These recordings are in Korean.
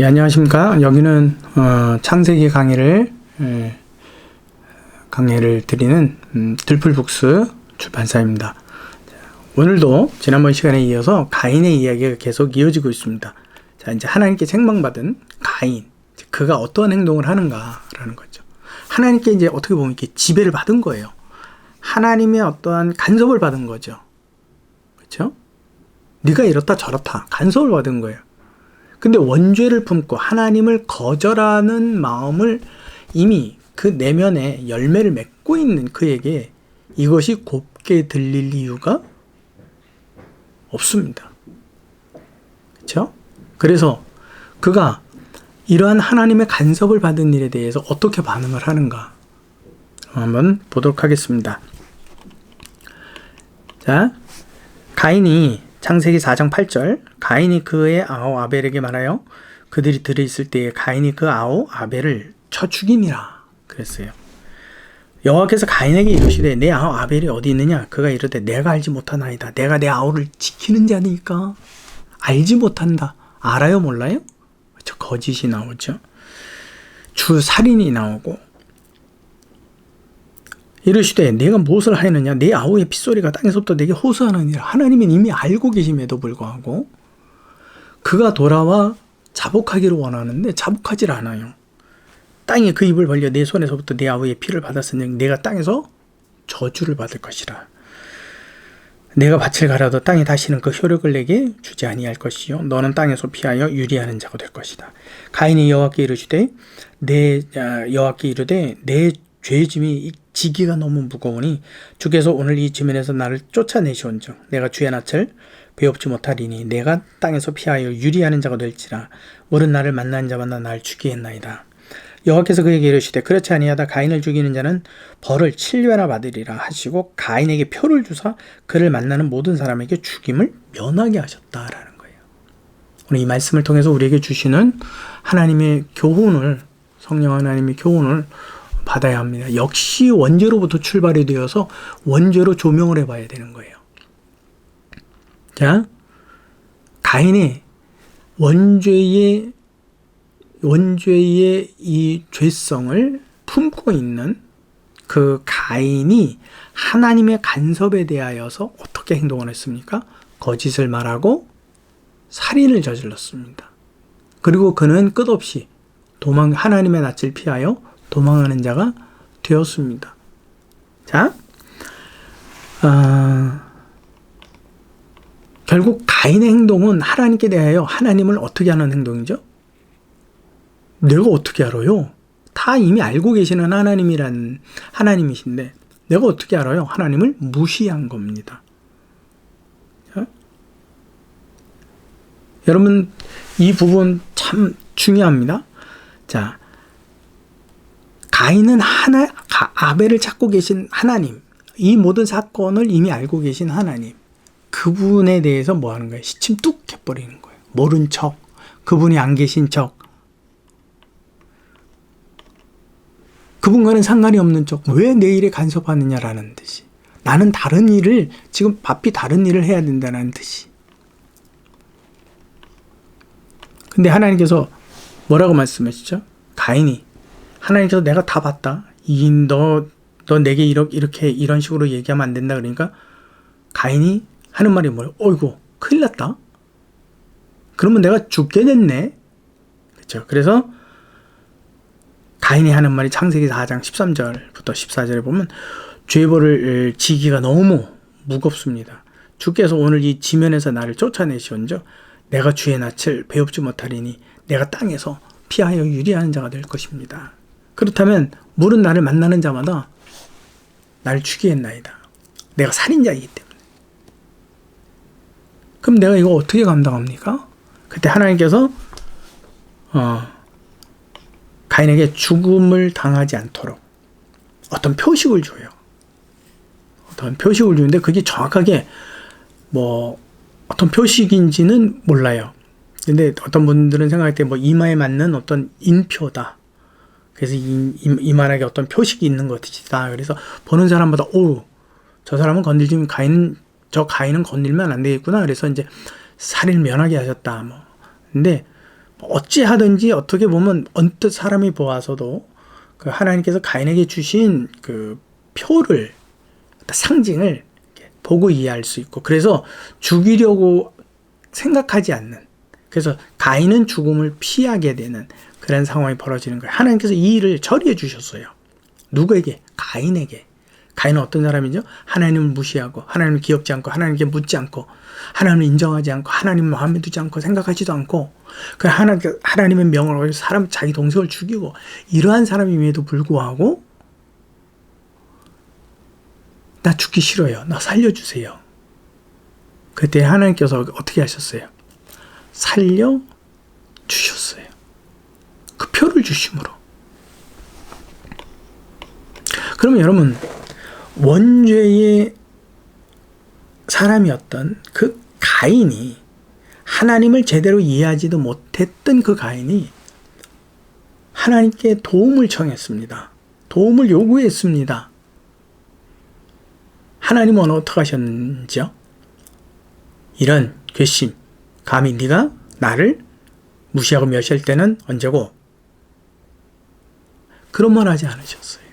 예, 안녕하십니까. 여기는 어, 창세기 강의를 예, 강의를 드리는 음, 들풀북스 출판사입니다. 자, 오늘도 지난번 시간에 이어서 가인의 이야기가 계속 이어지고 있습니다. 자, 이제 하나님께 책망받은 가인, 그가 어떠한 행동을 하는가라는 거죠. 하나님께 이제 어떻게 보면 이렇게 지배를 받은 거예요. 하나님의 어떠한 간섭을 받은 거죠. 그렇죠? 네가 이렇다 저렇다 간섭을 받은 거예요. 근데 원죄를 품고 하나님을 거절하는 마음을 이미 그 내면에 열매를 맺고 있는 그에게 이것이 곱게 들릴 이유가 없습니다. 그렇죠? 그래서 그가 이러한 하나님의 간섭을 받은 일에 대해서 어떻게 반응을 하는가 한번 보도록 하겠습니다. 자, 가인이 창세기 4장 8절 가인이 그의 아우 아벨에게 말하여 그들이 들어있을 때에 가인이 그 아우 아벨을 쳐 죽임이라 그랬어요. 여호와께서 가인에게 이르시되 내 아우 아벨이 어디 있느냐 그가 이르되 내가 알지 못하나이다 내가 내 아우를 지키는 자니까 알지 못한다 알아요 몰라요? 저 거짓이 나오죠. 주 살인이 나오고 이르시되 내가 무엇을 하였느냐 내 아우의 핏소리가 땅에서부터 내게 호소하느니라 하나님은 이미 알고 계심에도 불구하고 그가 돌아와 자복하기를 원하는데 자복하질 않아요. 땅에 그 입을 벌려 내 손에서부터 내 아우의 피를 받았으니 내가 땅에서 저주를 받을 것이라. 내가 밭을 갈아도 땅이 다시는 그 효력을 내게 주지 아니할 것이요 너는 땅에서 피하여 유리하는 자가 될 것이다. 가인이 여호와께 이르시되 내 아, 여호와께 이르되 내 죄짐이 지기가 너무 무거우니 주께서 오늘 이 지면에서 나를 쫓아내시온즉 내가 주의 낯을 배웁지 못하리니 내가 땅에서 피하여 유리하는 자가 될지라 모른 나를 만난 자마다 날 죽이겠나이다. 여호와께서 그에게 이르시되 그렇지 아니하다 가인을 죽이는 자는 벌을 7배나 받으리라 하시고 가인에게 표를 주사 그를 만나는 모든 사람에게 죽임을 면하게 하셨다라는 거예요. 오늘 이 말씀을 통해서 우리에게 주시는 하나님의 교훈을 성령 하나님의 교훈을 받아야 합니다. 역시 원죄로부터 출발이 되어서 원죄로 조명을 해봐야 되는 거예요. 자, 가인의 원죄의 원죄의 이 죄성을 품고 있는 그 가인이 하나님의 간섭에 대하여서 어떻게 행동을 했습니까? 거짓을 말하고 살인을 저질렀습니다. 그리고 그는 끝없이 도망 하나님의 낯을 피하여 도망하는 자가 되었습니다. 자, 어, 결국 가인의 행동은 하나님께 대하여 하나님을 어떻게 하는 행동이죠? 내가 어떻게 알아요? 다 이미 알고 계시는 하나님이란 하나님이신데 내가 어떻게 알아요? 하나님을 무시한 겁니다. 자? 여러분 이 부분 참 중요합니다. 자, 가인은 하나 아벨을 찾고 계신 하나님, 이 모든 사건을 이미 알고 계신 하나님, 그분에 대해서 뭐 하는 거예요? 시침 뚝 해버리는 거예요. 모른 척, 그분이 안 계신 척, 그분과는 상관이 없는 척, 왜 내 일에 간섭하느냐라는 듯이. 나는 다른 일을, 지금 바삐 다른 일을 해야 된다는 듯이. 근데 하나님께서 뭐라고 말씀하시죠? 가인이 하나님께서 내가 다 봤다. 이 너, 너 내게 이렇게, 이렇게 이런 식으로 얘기하면 안 된다. 그러니까 가인이 하는 말이 뭐예요? 어이구, 큰일 났다. 그러면 내가 죽게 됐네. 그렇죠. 그래서 가인이 하는 말이 창세기 4장 13절부터 14절에 보면 죄벌을 지기가 너무 무겁습니다. 주께서 오늘 이 지면에서 나를 쫓아내시온즉 내가 주의 낯을 배웁지 못하리니 내가 땅에서 피하여 유리하는 자가 될 것입니다. 그렇다면 물은 나를 만나는 자마다 나를 죽이겠나이다. 내가 살인자이기 때문에. 그럼 내가 이거 어떻게 감당합니까? 그때 하나님께서 어, 가인에게 죽음을 당하지 않도록 어떤 표식을 줘요. 어떤 표식을 주는데 그게 정확하게 뭐 어떤 표식인지는 몰라요. 근데 어떤 분들은 생각할 때 뭐 이마에 맞는 어떤 인표다. 그래서 이, 이 만하게 어떤 표식이 있는 것이다. 그래서 보는 사람마다 오, 저 사람은 건들지 가인 저 가인은 건들면 안 되겠구나. 그래서 이제 살인 면하게 하셨다. 뭐. 근데 어찌 하든지 어떻게 보면 언뜻 사람이 보아서도 그 하나님께서 가인에게 주신 그 표를 상징을 보고 이해할 수 있고 그래서 죽이려고 생각하지 않는 그래서 가인은 죽음을 피하게 되는 그런 상황이 벌어지는 거예요. 하나님께서 이 일을 처리해 주셨어요. 누구에게? 가인에게. 가인은 어떤 사람이죠? 하나님을 무시하고 하나님을 기억지 않고 하나님께 묻지 않고 하나님을 인정하지 않고 하나님을 마음에 두지 않고 생각하지도 않고 그 하나 하나님의 명을 어기서 사람 자기 동생을 죽이고 이러한 사람임에도 불구하고 나 죽기 싫어요. 나 살려주세요. 그때 하나님께서 어떻게 하셨어요? 살려 주셨어요. 그 표를 주심으로. 그러면 여러분 원죄의 사람이었던 그 가인이 하나님을 제대로 이해하지도 못했던 그 가인이 하나님께 도움을 청했습니다. 도움을 요구했습니다. 하나님은 어떻게 하셨는지요? 이런 괘씸, 감히 네가 나를 무시하고 멸시할 때는 언제고? 그런 말 하지 않으셨어요.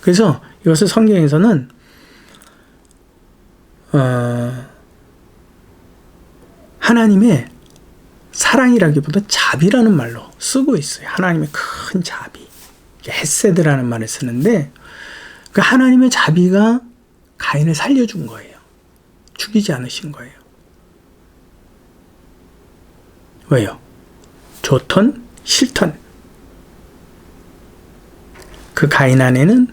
그래서 이것을 성경에서는 어, 하나님의 사랑이라기보다 자비라는 말로 쓰고 있어요. 하나님의 큰 자비. 헤세드라는 말을 쓰는데 그 하나님의 자비가 가인을 살려준 거예요. 죽이지 않으신 거예요. 왜요? 좋던 싫던 그 가인 안에는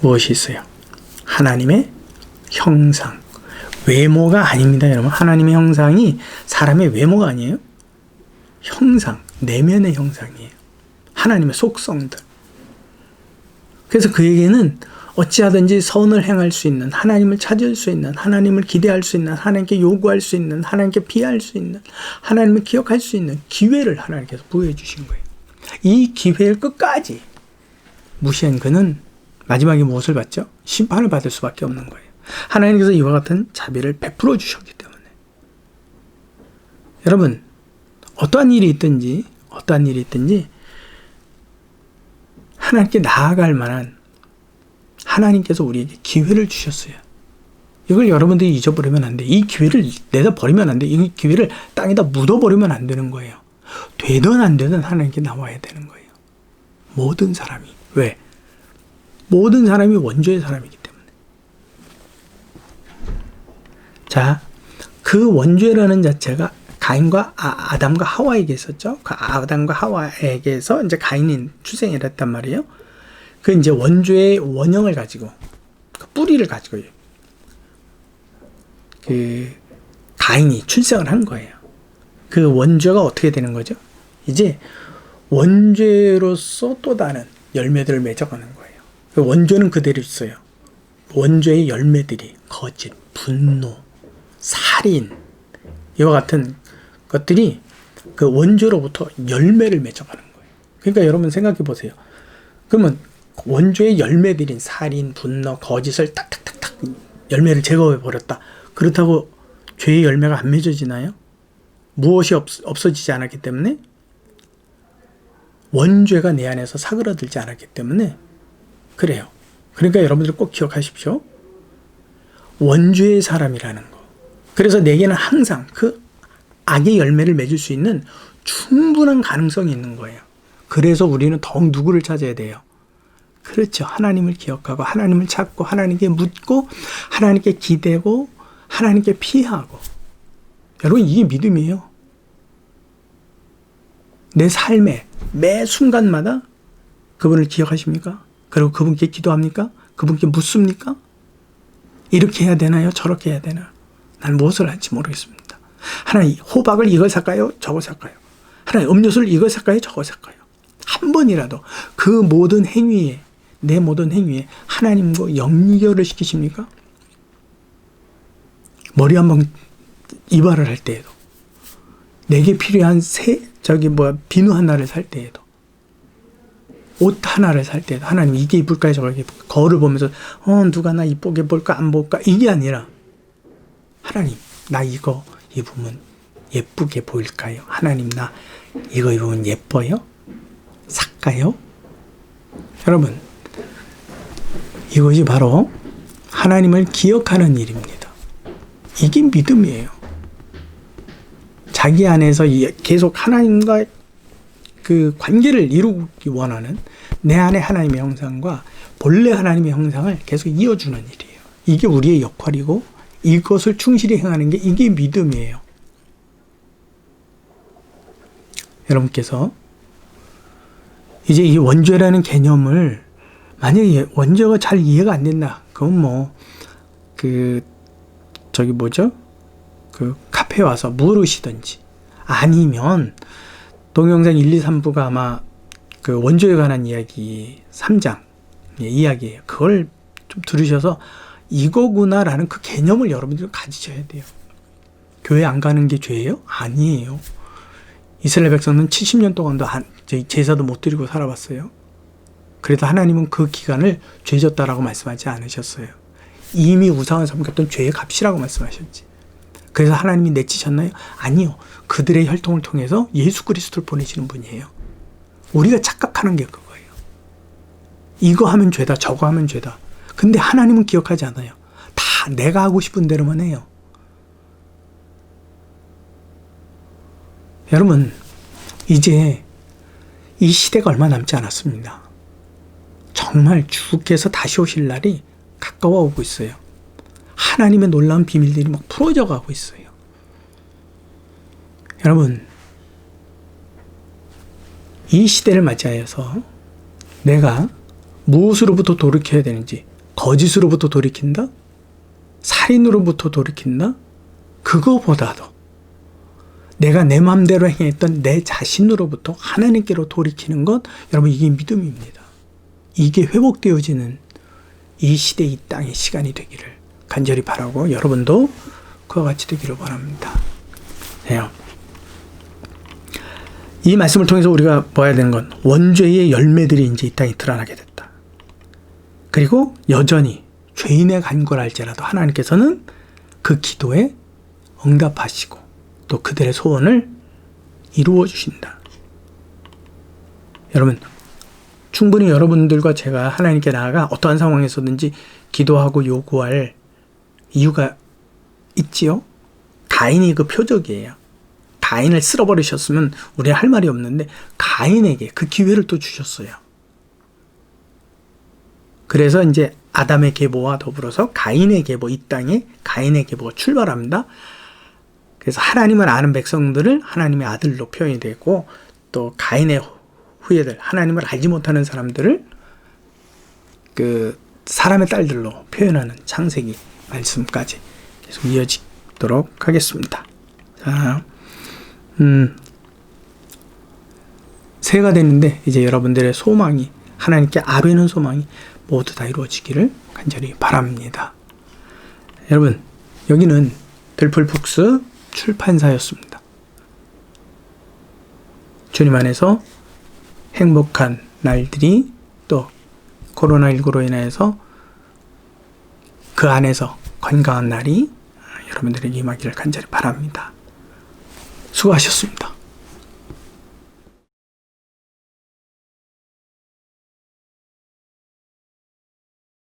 무엇이 있어요? 하나님의 형상. 외모가 아닙니다, 여러분. 하나님의 형상이 사람의 외모가 아니에요. 형상, 내면의 형상이에요. 하나님의 속성들. 그래서 그에게는 어찌하든지 선을 행할 수 있는, 하나님을 찾을 수 있는, 하나님을 기대할 수 있는, 하나님께 요구할 수 있는, 하나님께 피할 수 있는, 하나님을 기억할 수 있는 기회를 하나님께서 부여해 주신 거예요. 이 기회를 끝까지 무시한 그는 마지막에 무엇을 받죠? 심판을 받을 수밖에 없는 거예요. 하나님께서 이와 같은 자비를 베풀어 주셨기 때문에. 여러분, 어떠한 일이 있든지, 어떠한 일이 있든지, 하나님께 나아갈 만한 하나님께서 우리에게 기회를 주셨어요. 이걸 여러분들이 잊어버리면 안 돼. 이 기회를 내다 버리면 안 돼. 이 기회를 땅에다 묻어버리면 안 되는 거예요. 되든 안 되든 하나님께 나와야 되는 거예요. 모든 사람이. 왜? 모든 사람이 원조의 사람이기 때문에. 자, 그 원죄라는 자체가 가인과 아, 담과 하와에게 있었죠. 그 아담과 하와에게서 이제 가인이 출생이 됐단 말이에요. 그 이제 원죄의 원형을 가지고 그 뿌리를 가지고 그 가인이 출생을 한 거예요. 그 원죄가 어떻게 되는 거죠? 이제 원죄로서 또 다른 열매들을 맺어가는 거예요. 그 원죄는 그대로 있어요. 원죄의 열매들이 거짓, 분노, 살인 이와 같은 것들이 그 원죄로부터 열매를 맺어가는 거예요. 그러니까 여러분 생각해 보세요. 그러면 원죄의 열매들인 살인, 분노, 거짓을 탁탁탁탁 열매를 제거해 버렸다. 그렇다고 죄의 열매가 안 맺어지나요? 무엇이 없, 없어지지 않았기 때문에 원죄가 내 안에서 사그러들지 않았기 때문에 그래요. 그러니까 여러분들 꼭 기억하십시오. 원죄의 사람이라는 거. 그래서 내게는 항상 그 악의 열매를 맺을 수 있는 충분한 가능성이 있는 거예요. 그래서 우리는 더욱 누구를 찾아야 돼요? 그렇죠. 하나님을 기억하고, 하나님을 찾고, 하나님께 묻고, 하나님께 기대고, 하나님께 피하고. 여러분, 이게 믿음이에요. 내 삶에 매 순간마다 그분을 기억하십니까? 그리고 그분께 기도합니까? 그분께 묻습니까? 이렇게 해야 되나요? 저렇게 해야 되나? 난 무엇을 할지 모르겠습니다. 하나님, 호박을 이걸 살까요? 저거 살까요? 하나님, 음료수를 이걸 살까요? 저거 살까요? 한 번이라도 그 모든 행위에, 내 모든 행위에 하나님과 연결을 시키십니까? 머리 한번 이발을 할 때에도, 내게 필요한 새, 저기 뭐야, 비누 하나를 살 때에도, 옷 하나를 살 때도 하나님 이게 저게 이쁠까 거울을 보면서 어 누가 나 이쁘게 볼까 안 볼까 이게 아니라 하나님 나 이거 입으면 예쁘게 보일까요? 하나님 나 이거 입으면 예뻐요? 살까요? 여러분, 이것이 바로 하나님을 기억하는 일입니다. 이게 믿음이에요. 자기 안에서 이- 계속 하나님과 그 관계를 이루기 원하는 내 안에 하나님의 형상과 본래 하나님의 형상을 계속 이어주는 일이에요. 이게 우리의 역할이고 이것을 충실히 행하는 게 이게 믿음이에요. 여러분께서 이제 이 원죄라는 개념을 만약에 원죄가 잘 이해가 안 된다. 그건 뭐 그 저기 뭐죠? 그 카페 와서 물으시든지 아니면 동영상 1, 2, 3부가 아마 그 원조에 관한 이야기 3장 예, 이야기예요. 그걸 좀 들으셔서 이거구나라는 그 개념을 여러분들이 가지셔야 돼요. 교회 안 가는 게 죄예요? 아니에요. 이스라엘 백성은 70년 동안도 안, 제사도 못 드리고 살아왔어요. 그래도 하나님은 그 기간을 죄졌다라고 말씀하지 않으셨어요. 이미 우상을 섬겼던 죄의 값이라고 말씀하셨지. 그래서 하나님이 내치셨나요? 아니요. 그들의 혈통을 통해서 예수 그리스도를 보내시는 분이에요. 우리가 착각하는 게 그거예요. 이거 하면 죄다, 저거 하면 죄다. 근데 하나님은 기억하지 않아요. 다 내가 하고 싶은 대로만 해요. 여러분, 이제 이 시대가 얼마 남지 않았습니다. 정말 주께서 다시 오실 날이 가까워 오고 있어요. 하나님의 놀라운 비밀들이 막 풀어져 가고 있어요. 여러분, 이 시대를 맞이하여서 내가 무엇으로부터 돌이켜야 되는지, 거짓으로부터 돌이킨다? 살인으로부터 돌이킨다? 그거보다도 내가 내 마음대로 행했던 내 자신으로부터 하나님께로 돌이키는 것, 여러분, 이게 믿음입니다. 이게 회복되어지는 이 시대 이 땅의 시간이 되기를 간절히 바라고 여러분도 그와 같이 되기를 바랍니다. 네. 이 말씀을 통해서 우리가 봐야 되는 건 원죄의 열매들이 이제 이 땅에 드러나게 됐다. 그리고 여전히 죄인의 간과할지라도 하나님께서는 그 기도에 응답하시고 또 그들의 소원을 이루어 주신다. 여러분 충분히 여러분들과 제가 하나님께 나아가 어떠한 상황에서든지 기도하고 요구할 이유가 있지요. 가인이 그 표적이에요. 가인을 쓸어버리셨으면 우리 할 말이 없는데 가인에게 그 기회를 또 주셨어요. 그래서 이제 아담의 계보와 더불어서 가인의 계보 이 땅에 가인의 계보가 출발합니다. 그래서 하나님을 아는 백성들을 하나님의 아들로 표현이 되고 또 가인의 후예들 하나님을 알지 못하는 사람들을 그 사람의 딸들로 표현하는 창세기 말씀까지 계속 이어지도록 하겠습니다. 자, 음, 새해가 됐는데 이제 여러분들의 소망이 하나님께 아뢰는 소망이 모두 다 이루어지기를 간절히 바랍니다. 여러분 여기는 들풀북스 출판사였습니다. 주님 안에서 행복한 날들이 또 코로나19로 인해서 그 안에서 건강한 날이 여러분들에게 임하기를 간절히 바랍니다. 수고하셨습니다.